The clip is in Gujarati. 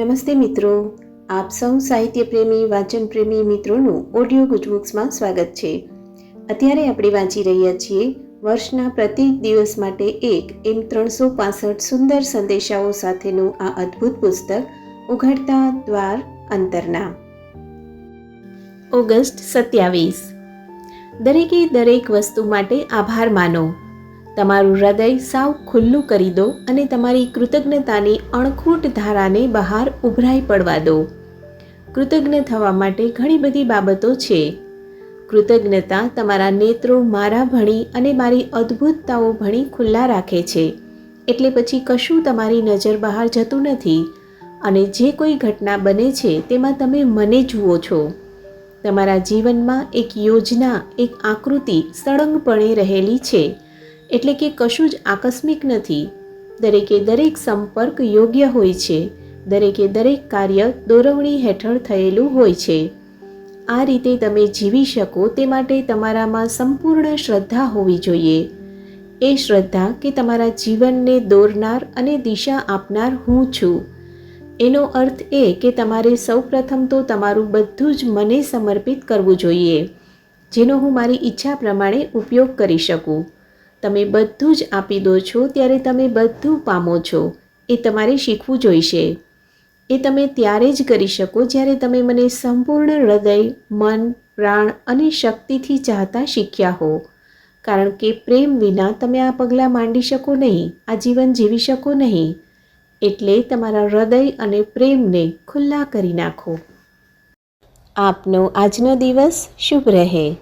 નમસ્તે મિત્રો. આપ સૌ સાહિત્ય પ્રેમી વાંચન પ્રેમી મિત્રોનું ઓડિયો ગુજબુક્સમાં સ્વાગત છે. અત્યારે આપણે વાંચી રહ્યા છીએ વર્ષના પ્રત્યેક દિવસ માટે એક એમ ત્રણસો પાસઠ સુંદર સંદેશાઓ સાથેનું આ અદ્ભુત પુસ્તક, ઉઘડતા દ્વાર અંતરના. ઓગસ્ટ સત્યાવીસ. દરેકે દરેક વસ્તુ માટે આભાર માનો. તમારું હૃદય સાવ ખુલ્લું કરી દો અને તમારી કૃતજ્ઞતાની અણખૂટ ધારાને બહાર ઉભરાઈ પડવા દો. કૃતજ્ઞ થવા માટે ઘણી બધી બાબતો છે. કૃતજ્ઞતા તમારા નેત્રો મારા ભણી અને મારી અદ્ભુતતાઓ ભણી ખુલ્લા રાખે છે. એટલે પછી કશું તમારી નજર બહાર જતું નથી અને જે કોઈ ઘટના બને છે તેમાં તમે મને જુઓ છો. તમારા જીવનમાં એક યોજના, એક આકૃતિ સળંગપણે રહેલી છે. એટલે કે કશું જ આકસ્મિક નથી. દરેકે દરેક સંપર્ક યોગ્ય હોય છે. દરેકે દરેક કાર્ય દોરવણી હેઠળ થયેલું હોય છે. આ રીતે તમે જીવી શકો તે માટે તમારામાં સંપૂર્ણ શ્રદ્ધા હોવી જોઈએ. એ શ્રદ્ધા કે તમારા જીવનને દોરનાર અને દિશા આપનાર હું છું. એનો અર્થ એ કે તમારે સૌપ્રથમ તો તમારું બધું જ મને સમર્પિત કરવું જોઈએ, જેનો હું મારી ઈચ્છા પ્રમાણે ઉપયોગ કરી શકું. તમે બધું જ આપી દો છો ત્યારે તમે બધું પામો છો. એ તમારે શીખવું જોઈશે. એ તમે ત્યારે જ કરી શકો જ્યારે તમે મને સંપૂર્ણ હૃદય, મન, પ્રાણ અને શક્તિથી ચાહતા શીખ્યા હો. કારણ કે પ્રેમ વિના તમે આ પગલાં માંડી શકો નહીં, આ જીવન જીવી શકો નહીં. એટલે તમારા હૃદય અને પ્રેમને ખુલ્લા કરી નાખો. આપનો આજનો દિવસ શુભ રહે.